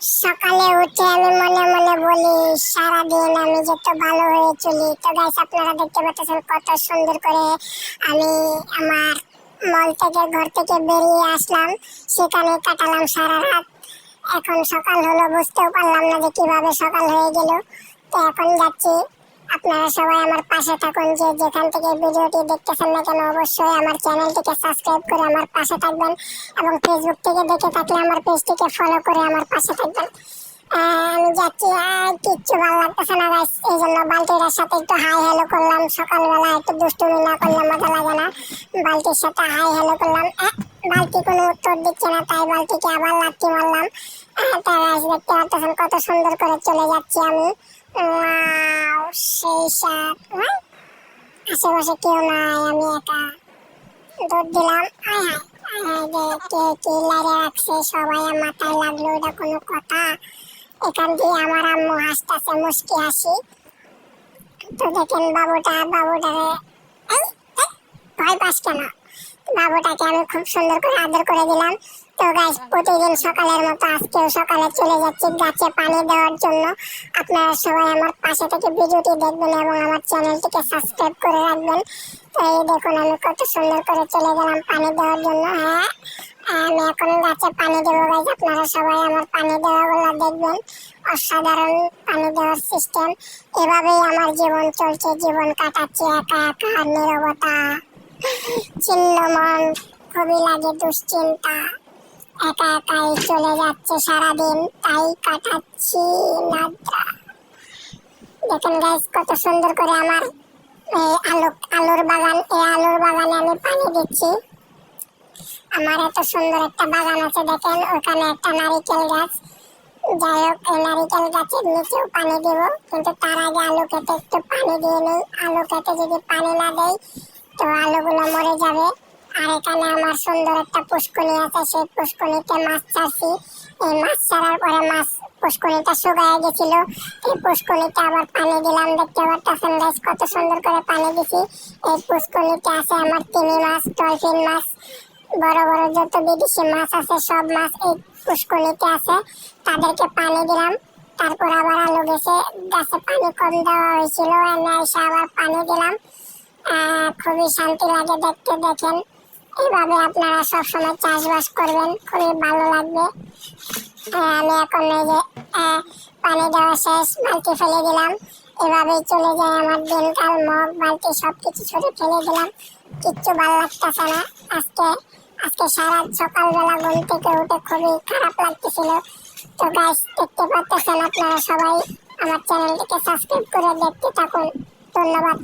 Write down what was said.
সকালে উঠে আমি মনে মনে বলি, সারাদিন আমি যত ভালো হয়ে চলি। তো গাইস আপনারা দেখতে পাচ্ছেন কত সুন্দর করে আমি আমার মল থেকে ঘর থেকে বেরিয়ে আসলাম। সেখানে কাটালাম সারা রাত। এখন সকাল হলো, বুঝতেও পারলাম না যে কীভাবে সকাল হয়ে গেল। তো এখন যাচ্ছি আপনারা সবাই আমার পাশে থাকুন, যে যেখান থেকে ভিডিওটি দেখতেছেন না কেন অবশ্যই আমার চ্যানেলটিকে সাবস্ক্রাইব করে আমার পাশে থাকবেন এবং ফেসবুক থেকে দেখে থাকলে আমার পেজটিকে ফলো করে আমার পাশে থাকবেন। আমি যাচ্ছি, আর কিচ্ছু ভালো লাগতেছে না গাইস এই জন্য বালতিটার সাথে একটু হাই হ্যালো করলাম। সকালবেলা একটু দুষ্টুমি না করলে মজা লাগে না। বালতির সাথে হাই হ্যালো করলাম। বালতি কোনো উত্তর দিচ্ছে না, তাই বালতিকে আবার লাথি মারলাম। আহ, তা গাইস দেখতে পাচ্ছেন কত সুন্দর করে চলে যাচ্ছি আমি। সেই সাত আশেপাশে কেউ নাই আমি একা। দৌড় দিলাম। আয় হায় আয় আমার আম্মু হাসতেছে মুস্কি হাসি। তো দেখেন বাবুটা বাবুটারে ভয় পাস কেন? বাবুটাকে আমি খুব সুন্দর করে আদর করে দিলাম। তো গাইস প্রতিদিন সকালের মতো আজকেও সকালে চলে যাচ্ছি গাছে পানি দেওয়ার জন্য। আপনারা সবাই আমার পাশে থেকে ভিডিওটি দেখবেন এবং আমার চ্যানেলটিকে সাবস্ক্রাইব করে রাখবেন। তো এই দেখুন আমি কত সুন্দর করে চলে গেলাম পানি দেওয়ার জন্য। হ্যাঁ আমি এখন গাছে পানি দেবো গাইজ আপনারা সবাই আমার পানি দেওয়াগুলো দেখবেন। অসাধারণ পানি দেওয়ার সিস্টেম এভাবেই আমার জীবন চলছে, জীবন কাটাচ্ছি একা একা, নীরবতা। ছিন্নমন, খুবই লাগে দুশ্চিন্তা। একা একাই চলে যাচ্ছে সারাদিন, তাই কাটাচ্ছি নাদ্রা দেখেন গাইজ কত সুন্দর করে আমার এই আলু আলুর বাগান, এই আলুর বাগানে আমি পানি দিচ্ছি। আমার এত সুন্দর একটা বাগান আছে, দেখেন, ওখানে একটা নারিকেল গাছ। যাই হোক, এই নারিকেল গাছের নিচেও পানি দেব, কিন্তু তার আগে আলু কেটে একটু পানি দিয়ে নিই। আলু কেটে যদি পানি না দেই তো আলুগুলো মরে যাবে। আর এখানে আমার সুন্দর একটা পুষ্কনি আছে, সেই পুষ্কনিতে মাছ ছাড়ছি এই মাছ ছাড়ার পরে মাছ পুষ্কনিটা শুকায় গেছিল। এই পুষ্কনিতে আবার পানি দিলাম, দেখতে পাচ্ছেন গাইস কত সুন্দর করে পানি দিছি। এই পুষ্কনিতে আছে আমার তিমি মাছ, ডলফিন মাছ, বড় বড় যত বিদেশি মাছ আছে, সব মাছ এই পুষ্করিতে আছে। তাদেরকে পানি দিলাম, তারপর আবার আলু গেছে, গাছে পানি কম দেওয়া হয়েছিল, এনে এসে আবার পানি দিলাম। খুবই শান্তি লাগে দেখতে দেখেন। এইভাবে আপনারা সবসময় চাষবাস করবেন খুবই ভালো লাগবে। আহ, আমি এখন এই যে পানি দেওয়া শেষ বালতি ফেলে দিলাম। এভাবেই চলে যায় আমার দিনকাল মগ বালতি সব কিছু ছুটে ফেলে দিলাম। কিচ্ছু ভালো লাগতেছে না। আজকে আজকে সারা সকালবেলা ঘুম থেকে উঠে খুবই খারাপ লাগতেছিল। তো গাইস দেখতে পাচ্ছেন আপনারা সবাই। আমার চ্যানেলটিকে সাবস্ক্রাইব করে দেখতে থাকুন। ধন্যবাদ।